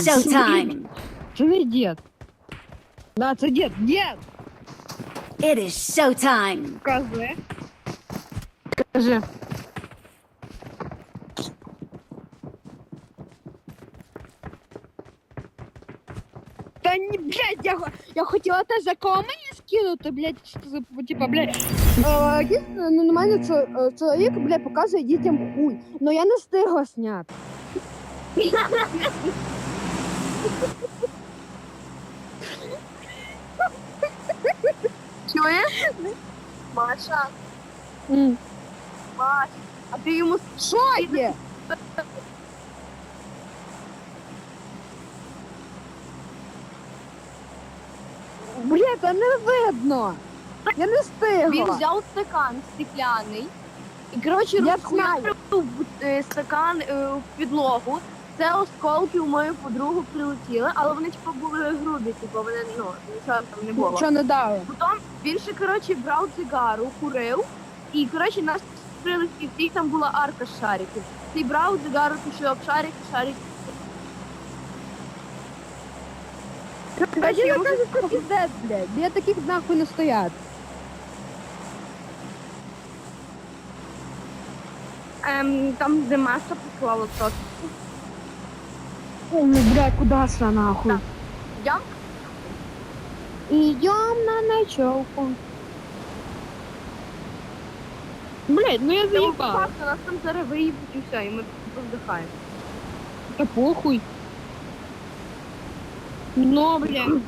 showtime. Це не дід. Да, це дід. Дід! It is showtime. Кажи. Кажи. Та ні, блядь, я, хо- я хотіла те за кого мені скинути, блядь, що за- типа, блядь. Е, дійсно, ну, нормально, що е, чоловік, блядь, показує дітям хуй. Ну я не встигла зняти. Чуєш? Маша, М. Маша, а ти йому Що є? Блядь, та не видно. Я не він встигла. взяв стакан стекляний і, коротше, Я розхуярив е, стакан е, в підлогу. Це осколки у мою подругу прилетіли, але вони типу були грубі, типу вони ну нічого там не було. Що не дали? Потім він ще коротше брав цигару, курив, і коротше нас стріли і там була арка з шариків. Ти брав цигару, тушив об шарик, шарик. А Коротше, я кажу, що піздець, блядь. Я таких нахуй не стоять. ем, там, де Маша поклала то. О, ну, блядь, куда шла нахуй? Идем? Идем на ночевку. Блядь, ну я заебал. факт, нас там зараз виїбуть і все, і ми повздихаємо. Да похуй. Но, блядь.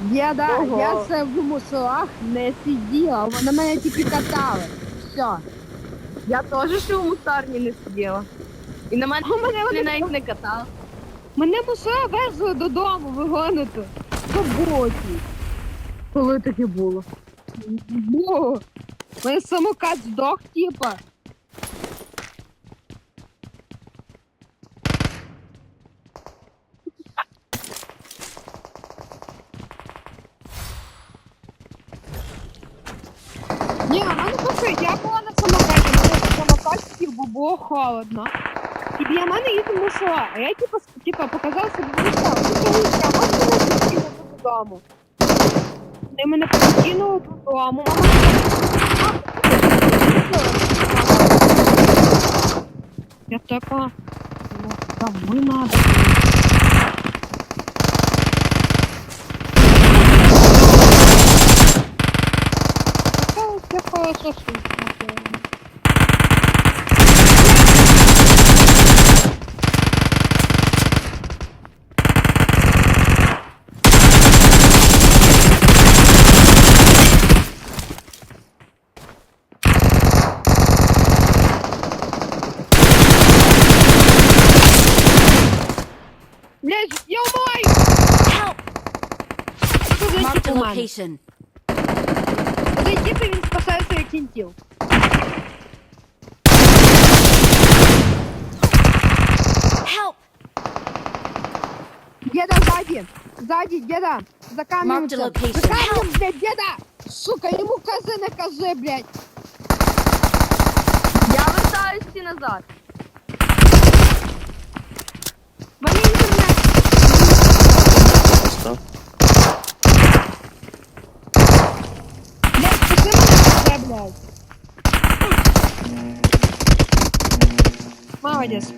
Діда, Ого. я це в мусорах не сиділа, вона мене тільки катали. Все. Я теж ще у мусарні не сиділа. І на мене мене вони навіть не катали. Мене мусора везли додому вигонити. В суботі. Коли таке було? Бо. Мене самокат здох, типа. Ні, а мене просто я була на самокаті, мене на самокаті типу, бо холодно. І біля мене їздив мусора, а я типа, типа показав собі вийшла, а можна мене підкинути додому. Вони мене підкинули додому, мама Я така. Ну, домой надо. У тебя хорошо слышно. Блядь, я умываю! Help! Marked a location. Подойди, ты він спасає своїх кінтів. Help! Деда сзади! Сзади, деда! За камнем! Marked a там. location. За камнем, блядь, деда! Сука, ему козы на козы, блядь! Я вертаюсь всі назад. Мені інтернет. Блядь, На козы, блядь! Молодец.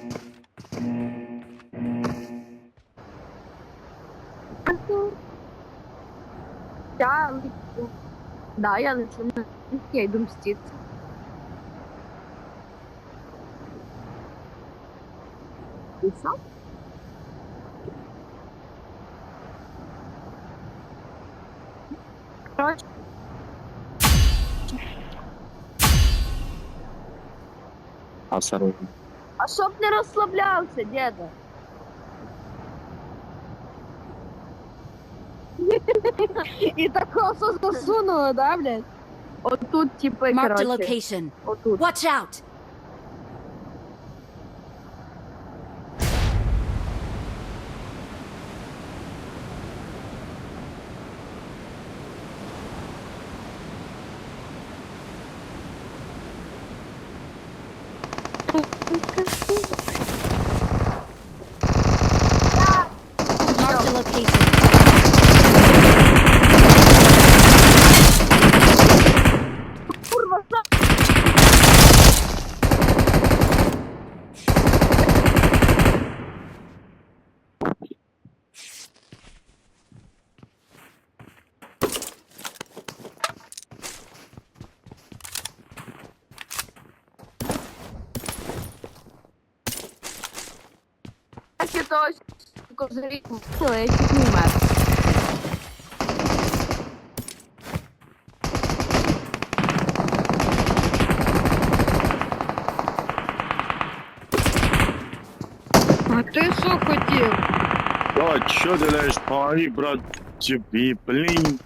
Я лечу. Да, я лечу на я йду мститися. І все? Короче, Осторожно. а щоб не розслаблявся, діда. И такого засунуло, да, блядь? Отут, типу, Marked a короче, location. отут. Watch out! Marked a location. Курва, за- Так я то козирі купила, я чуть не вмер. А ти що хотів? О, що ти даєш парі, брат? Тобі, блін.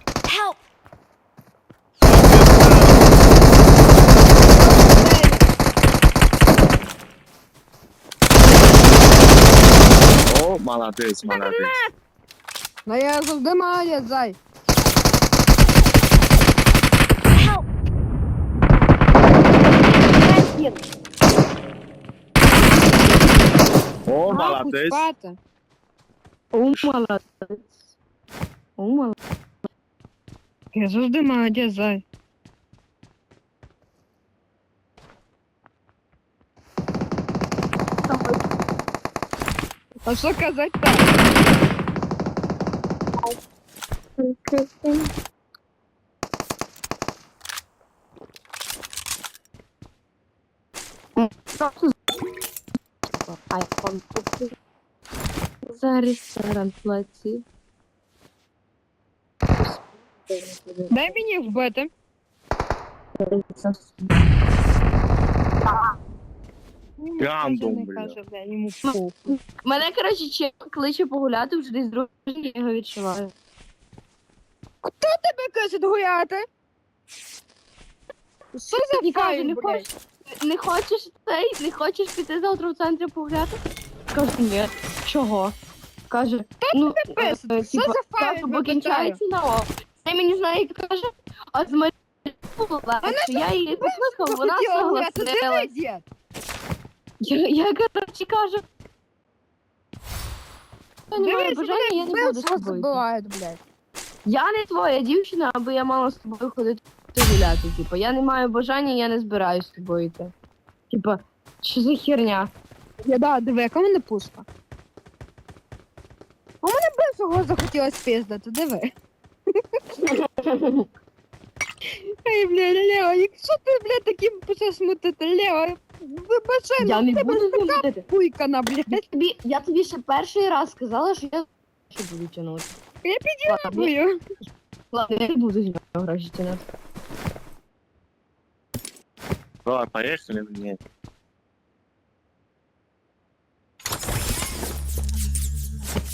Help! О, молодець, молодець. Ну я завжди молодець, зай. Help! О, Нахуй молодець. спати. О, молодець. О, молодець. Я завжди молодець, зай. А що казати так? Айфон купив. За ресторан платив. Дай мені вбити. Йому Гандон, не бля. каже, бля, йому похуй. Мене, коротше, чек кличе погуляти, вже десь дружині, я його відчуваю. Хто Тебе кажуть гуляти. Що за І каже, файл, не блядь? хочеш, не хочеш цей, не хочеш піти завтра в центрі погуляти? Кажу, ні. Чого? Каже, ну, писати? е, Що типа, за файл, я покінчається на О. Це мені знає, і каже, а з Марією була, що я її послухав, вона Хотіла гуляти, ти согласилась. не дід. Я, я коротше кажу, я не маю бажання, я не буду з тобою. йти. блядь. Я не твоя дівчина, аби я мала з тобою ходити гуляти. Типа, я не маю бажання, я не збираюсь з тобою йти. Типа, що за херня? Я да, диви, яка в мене пуска. У мене бившого захотілось пиздати, диви. Ей, бля, Лео, якщо ти, бля, таким почнеш мутити, Лео, вибачай, Я ну не тебе буду з ним ходити. пуйкана, блядь. Я тобі, я тобі ще перший раз сказала, що я що буду тягнути. Я Ладно, ладно, я не буду з нього гроші тягнути. Давай, поїхали мені.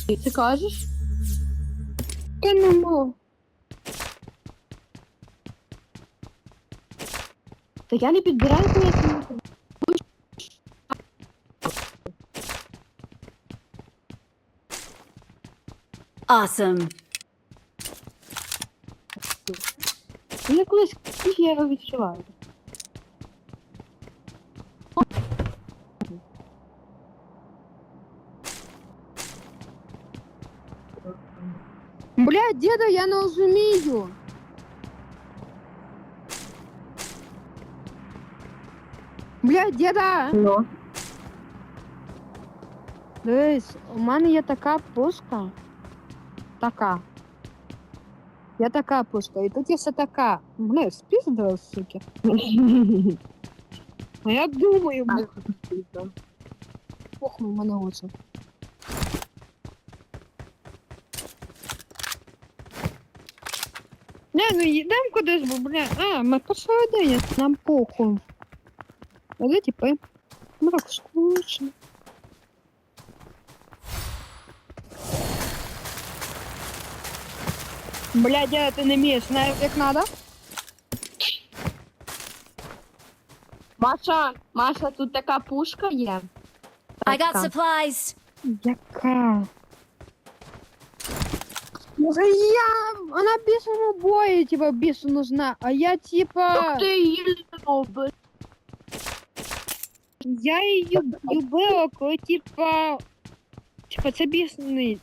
Ти це кажеш? Я не можу. Та я не підбираю коли я. Awesome. Мене колись хотів, я його відчуваю. Бля, діда, я не розумію. Бля, діда, Ну. дивись, у мене є така пушка. Така. Я така пушка, і тут є ще така. Бля, спіздили, суки. А я думаю, бля, похуй, у мене очі. Не, ну йдемо кудись, бо, бля, а, ми посередині, нам похуй. А де типи? Мрак скучно. Бля, дядя, ти не вмієш, знаєш, як надо? Маша, Маша, тут така пушка є. I got Така. supplies. Яка? Ну, Я, вона бісено бою, типа, бісу нужна, а я, типа... Так ти її любиш. Я її любила, коли типа. Типа це бісний.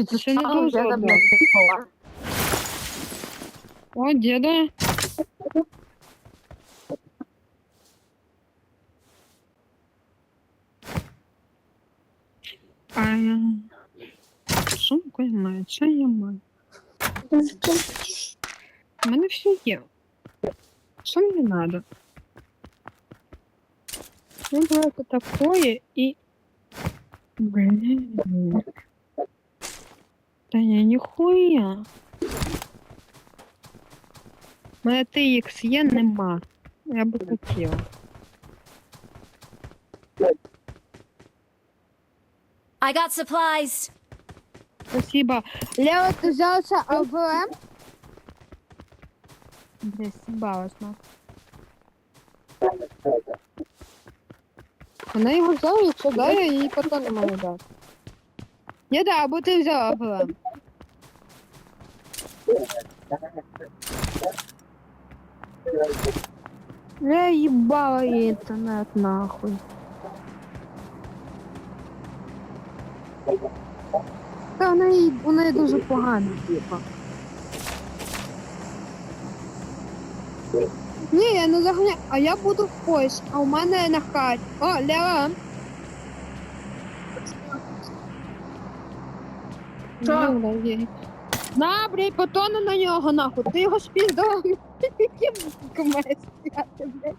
Під Ще не заставу дуже я одно. блядь, пішла. О, діда. А сумку я маю, це я маю. У мене все є. Що мені надо? Ну, давайте такое і... Блин. Та я ніхуя. Мене TX є, нема. Я би хотіла. I got supplies. Спасибо. Лео, ти взялся АВМ? Блин, съебалась, на. Вона його взяла, якщо да, я їй потім не можу дати. Ні, да, або ти взяла АВМ. Я їбала інтернет нахуй. Та вона їй, вона їй дуже погана, типа. Ні, я не заганяю, а я буду в поїзд, а у мене на хаті. О, Леон. Що? На, блядь, потону на нього, нахуй. Ти його спіздав. Яким кумець, блядь.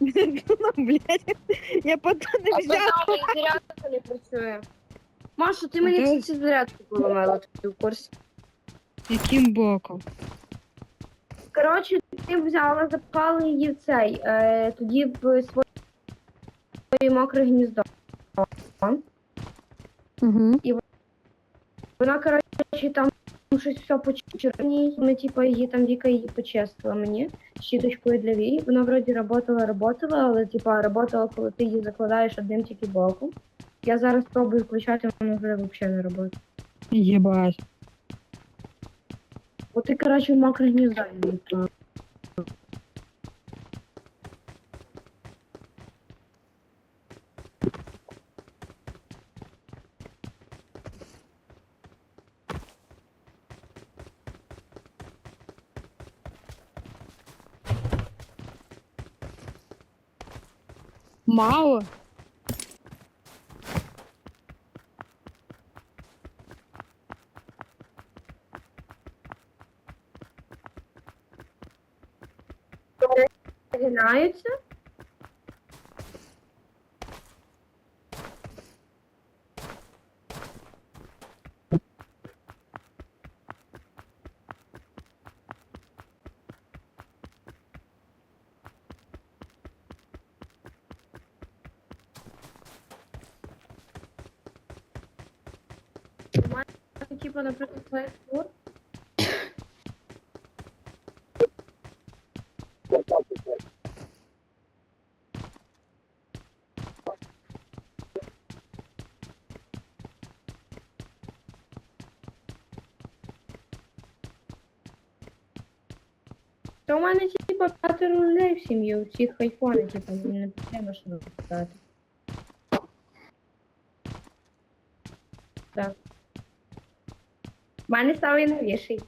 Ну, блядь, я потім не А взяв. зарядка не працює. Маша, ти мені Окей. ці зарядку поламала, ти в курсі. Яким боком? Коротше, ти взяла, запхала її в цей, е, тоді в своє, своє мокре гніздо. Угу. Вона, коротше, там щось все почерній. Ми, типу, її там Віка її почистила мені щіточкою для вій. Вона вроді работала, работала, але типа работала, коли ти її закладаєш одним тільки боком. Я зараз пробую включати, вона вже взагалі не працює. Єбать. Бо ти, коротше, в мокре гніздо її Мало. Згинаються. Типу, наприклад, твоя тур. Та у мене типу п'ятеро людей в сім'ї, у всіх айфони, типу, не потрібно що додати. Так. У мене самий новіший.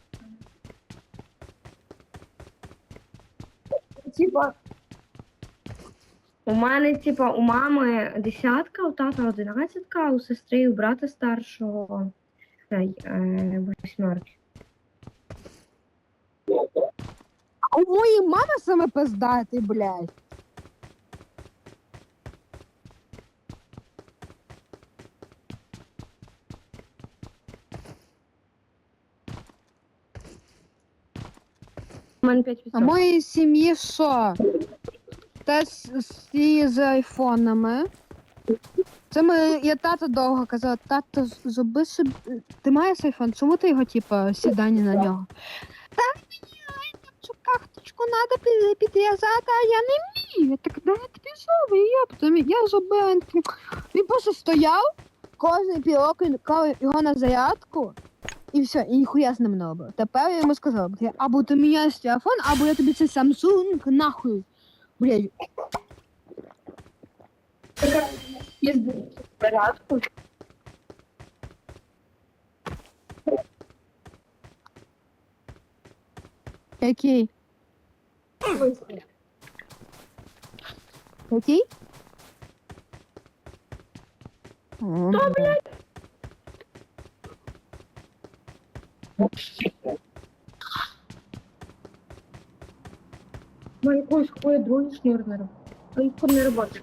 Типа. У мене, типа, у мами десятка, у тата одинадцятка, у сестри у брата старшого е, восьмерки. А у моєї мами саме пиздатий, блядь. У мене 5%. А моїй сім'ї що? Те з- всі з айфонами. Це ми, я тато довго казала, тато, з- зроби собі. Ти маєш айфон? Чому ти його, типа, сідання на нього? Та мені цю карточку треба під, підв'язати, а я не вмію. Я так, да, я тобі зроблю, я потім я зробила. Він Він просто стояв, кожен півроку він клав його на зарядку. І все, і ніхуя з ним не робив. Тепер я йому сказав, блядь, або ти міняєш телефон, або я тобі цей Samsung нахуй. Блядь, Порядку. який? Який? О, блядь. Ну, якоїсь хуя другий шнур А робить. Не робить.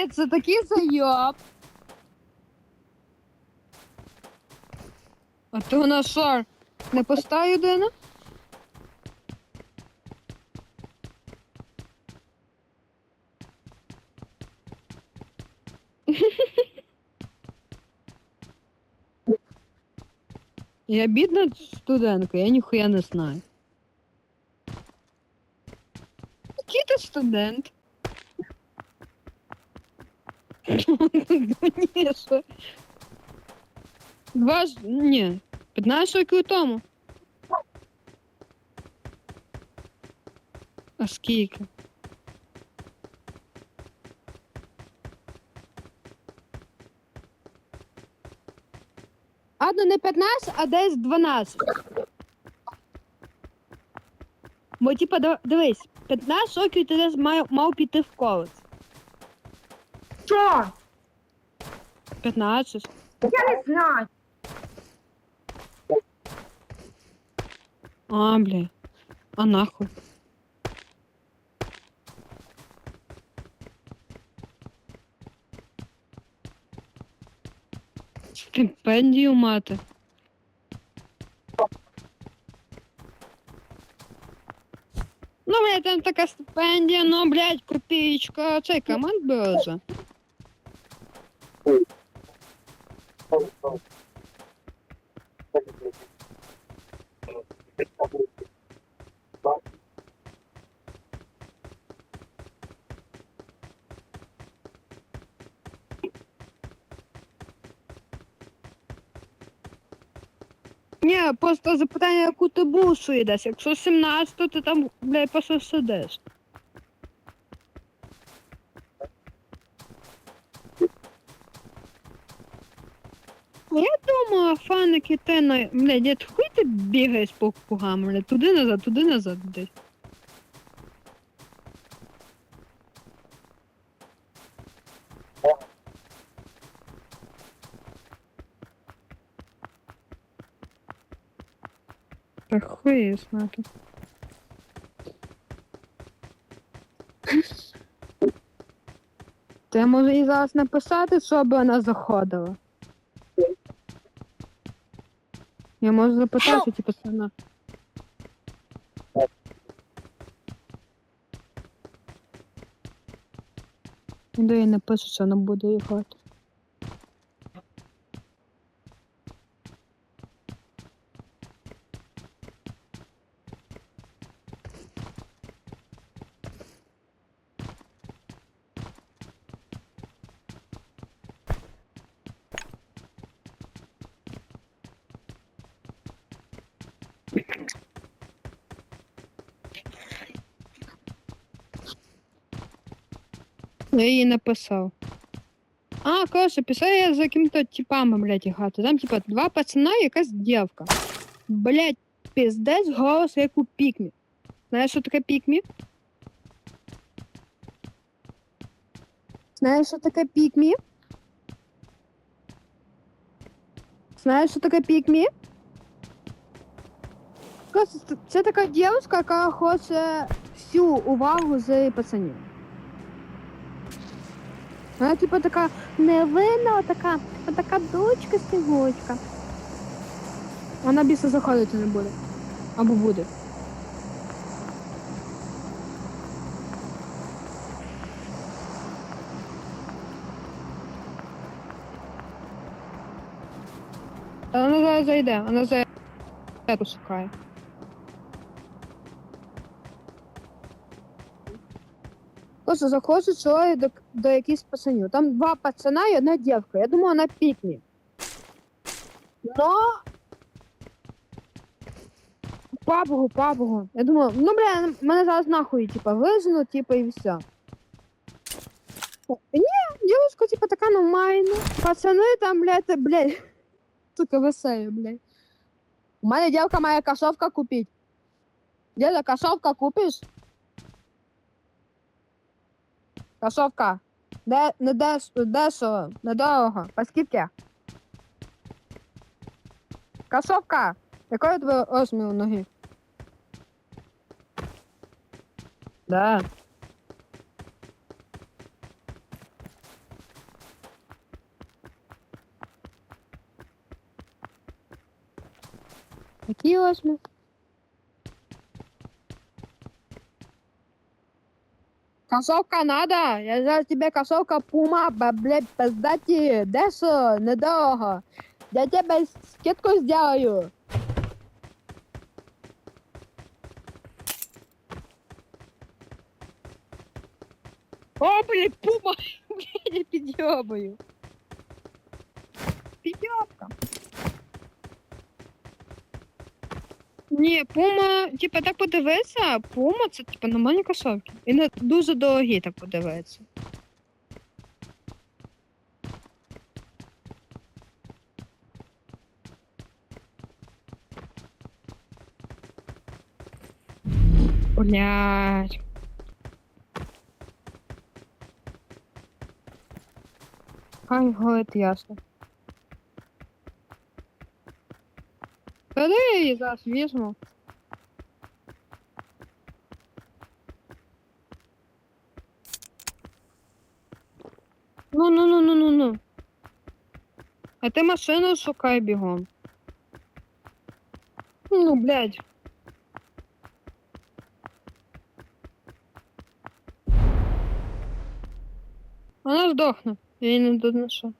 Дід, це такий зайоб. А у нас що, не пуста людина? Я бідна студентка, я ніхуя не знаю. Який ти студент? Що? Два ж... Ні. 15 років тому. А скільки? Ну не 15, а десь 12. Бо, типа, дивись, 15 років ти десь мав, мав піти в коледж. Що? 15. Я не знаю. А, бля. А нахуй. Стипендію мати. Ну, блядь, там така стипендія, ну, блядь, копеечка. Цей команд береже. Ні, просто запитання, яку ти бушу йдеш. Якщо 17, то ти там, блядь, просто сидиш. Я думаю, фаники ти на. Блядь, дід, хуй ти бігаєш по кругам, блядь, туди назад, туди назад десь. Та хуй її знати. Ти може їй зараз написати, щоб вона заходила. Я можу запитати, типу, це. Де я напишу, що вона буде їхати. Я їй написав. А, коротше, писав я за якими-то типами, блядь, грати. Там, типа, два пацана і якась дівка. Блядь, пиздець голос, як у пікмі. Знаєш, що таке пікмі? Знаєш, що таке пікмі? Знаєш, що таке пікмі? Це- така дівчинка, яка хоче всю увагу з пацанів. Вона, типу, така невинна, така, така дочка сивочка. Вона більше заходити не буде. Або буде. Вона зараз зайде, вона зайде шукає. Просто заходжу чоловік до, до якихось пацанів. Там два пацана і одна дівка. Я думаю, вона пікні. Но Папугу, папугу. Я думаю, ну бля, мене зараз нахуй, типа, вижену, типа, і все. Ні, дівчинка, типа, така нормальна. Пацани там, блядь, блядь. Сука, веселі, блядь. У мене дівка має кашовка купить. Дядя, кашовка купиш? Кашовка. Де, не деш, дешево, недорого. По скільки? Кашовка. Якої тебе розміру ноги? Да. Какие розмір? Косовка надо? Я зараз тебе косовка пума, блядь, пиздати, дешево, недорого. Я тебе скидку сделаю. О, блядь, пума! Блядь, я підйобаю. Підйобка. Ні, пума, типа, так подивися, пума це типа нормальні кросовки. І не дуже дорогі, так подивитися. Блядь. Хай говорить ясно. Я її зараз візьму? Ну, ну, ну, ну, ну, ну. А ти машину шукай бігом. Ну, блядь. Вона здохне. Я її не доношу.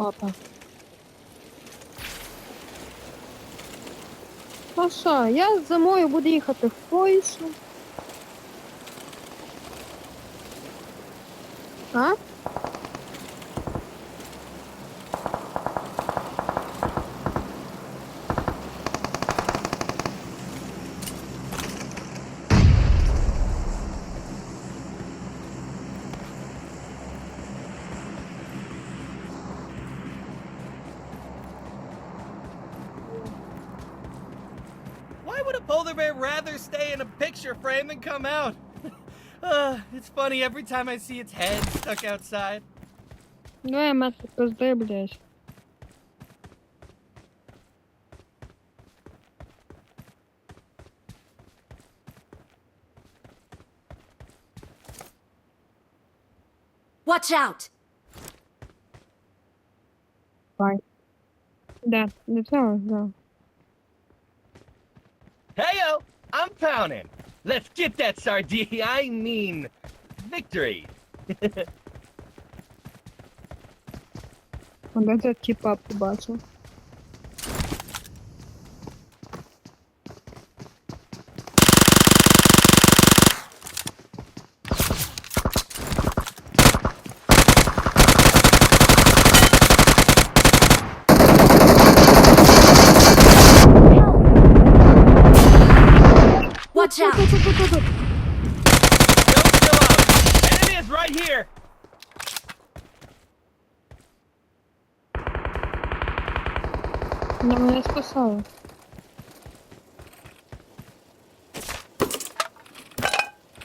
Опа. А що, я зимою буду їхати в Польщу. А? picture frame than come out? uh, it's funny every time I see its head stuck outside. Ну, я мати пизди, блядь. Watch out! Да, до цього, да. Heyo, I'm pounding. Let's get that sardine. I mean, victory. А де це типа побачив? Don't kill out. Enemy is right here. No, mnie nie spostrzegł.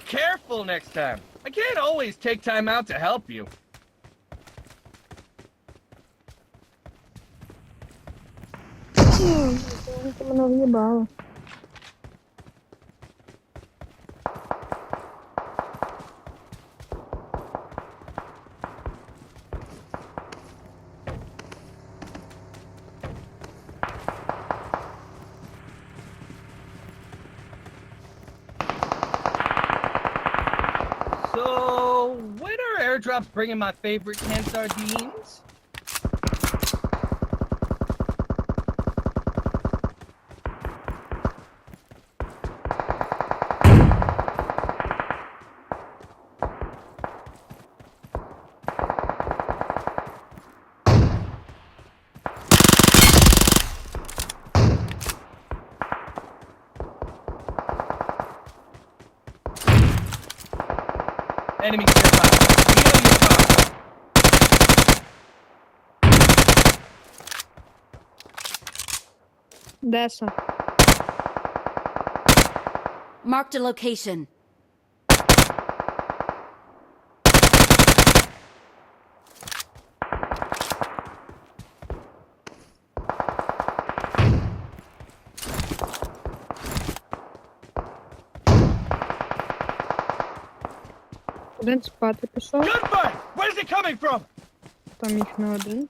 Careful next time. I can't always take time out to help you. To. Airdrops bringing my favorite canned sardines? Enemy. Деса. Marked a location. Один спати пішов, Gunfire! Where's it coming from? там їх не один.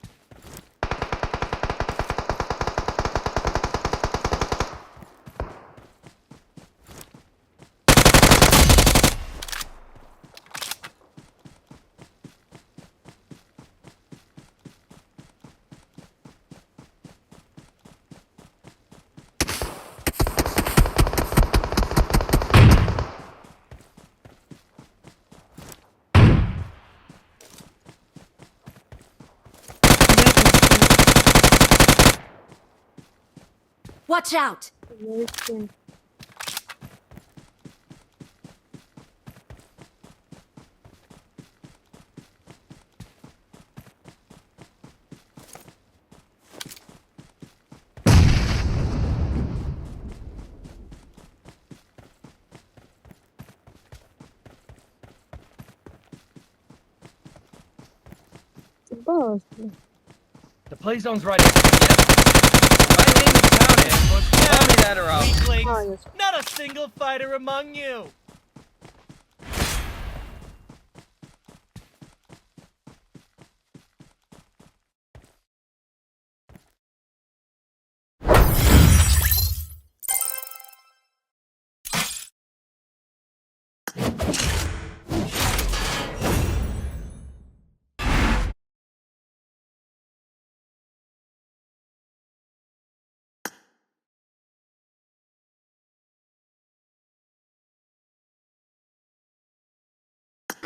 Watch out! Oh, the play zone's right. Weaklings, not a single fighter among you.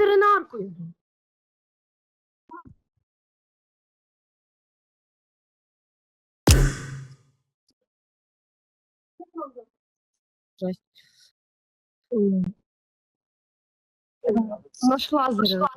Ветеринаркою. Маш лазера.